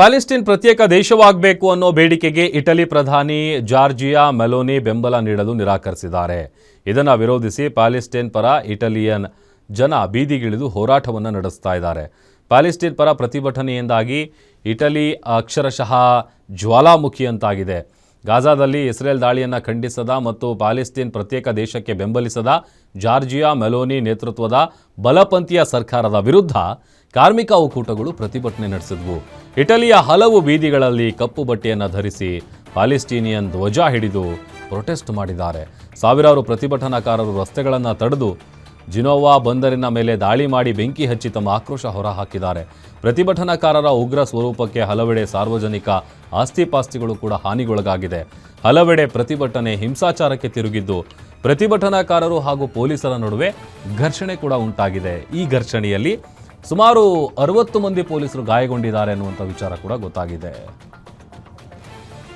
Palestine ಪ್ರತ್ಯೇಕ ದೇಶವಾಗಬೇಕು ಅನ್ನೋ ಬೇಡಿಕೆಗೆ ಇಟಲಿ ಪ್ರಧಾನಿ ಜಾರ್ಜಿಯಾ ಮೆಲೋನಿ ಬೆಂಬಲ ನೀಡಲು ನಿರಾಕರಿಸಿದ್ದಾರೆ. ಇದನ್ನು ವಿರೋಧಿಸಿ ಪ್ಯಾಲೆಸ್ಟೀನ್ ಪರ ಇಟಲಿಯನ್ ಜನ ಬೀದಿಗಿಳಿದು ಹೋರಾಟವನ್ನು ನಡೆಸ್ತಾ ಇದ್ದಾರೆ. ಪ್ಯಾಲೆಸ್ಟೀನ್ ಪರ ಪ್ರತಿಭಟನೆಯಿಂದಾಗಿ ಇಟಲಿ ಅಕ್ಷರಶಃ ಜ್ವಾಲಾಮುಖಿಯಂತಾಗಿದೆ ಗಾಜಾದಲ್ಲಿ ಇಸ್ರೇಲ್ ದಾಳಿಯನ್ನು ಖಂಡಿಸದ ಮತ್ತು ಪ್ಯಾಲೆಸ್ತೀನ್ ಪ್ರತ್ಯೇಕ ದೇಶಕ್ಕೆ ಬೆಂಬಲಿಸದ ಜಾರ್ಜಿಯಾ ಮೆಲೋನಿ ನೇತೃತ್ವದ ಬಲಪಂಥೀಯ ಸರ್ಕಾರದ ವಿರುದ್ಧ ಕಾರ್ಮಿಕ ಒಕ್ಕೂಟಗಳು ಪ್ರತಿಭಟನೆ ನಡೆಸಿದ್ವು. ಇಟಲಿಯ ಹಲವು ಬೀದಿಗಳಲ್ಲಿ ಕಪ್ಪು ಬಟ್ಟೆಯನ್ನು ಧರಿಸಿ ಪ್ಯಾಲೆಸ್ಟೀನಿಯನ್ ಧ್ವಜ ಹಿಡಿದು ಪ್ರೊಟೆಸ್ಟ್ ಮಾಡಿದ್ದಾರೆ. ಸಾವಿರಾರು ಪ್ರತಿಭಟನಾಕಾರರು ರಸ್ತೆಗಳನ್ನು ತಡೆದು ಜಿನೋವಾ ಬಂದರಿನ ಮೇಲೆ ದಾಳಿ ಮಾಡಿ ಬೆಂಕಿ ಹಚ್ಚಿ ತಮ್ಮ ಆಕ್ರೋಶ ಹೊರಹಾಕಿದ್ದಾರೆ. ಪ್ರತಿಭಟನಾಕಾರರ ಉಗ್ರ ಸ್ವರೂಪಕ್ಕೆ ಹಲವೆಡೆ ಸಾರ್ವಜನಿಕ ಆಸ್ತಿಪಾಸ್ತಿಗಳು ಕೂಡ ಹಾನಿಗೊಳಗಾಗಿದೆ. ಹಲವೆಡೆ ಪ್ರತಿಭಟನೆ ಹಿಂಸಾಚಾರಕ್ಕೆ ತಿರುಗಿದ್ದು, ಪ್ರತಿಭಟನಾಕಾರರು ಹಾಗೂ ಪೊಲೀಸರ ನಡುವೆ ಘರ್ಷಣೆ ಕೂಡ ಉಂಟಾಗಿದೆ. ಈ ಘರ್ಷಣೆಯಲ್ಲಿ ಸುಮಾರು ಅರವತ್ತು ಮಂದಿ ಪೊಲೀಸರು ಗಾಯಗೊಂಡಿದ್ದಾರೆ ಅನ್ನುವಂಥ ವಿಚಾರ ಕೂಡ ಗೊತ್ತಾಗಿದೆ.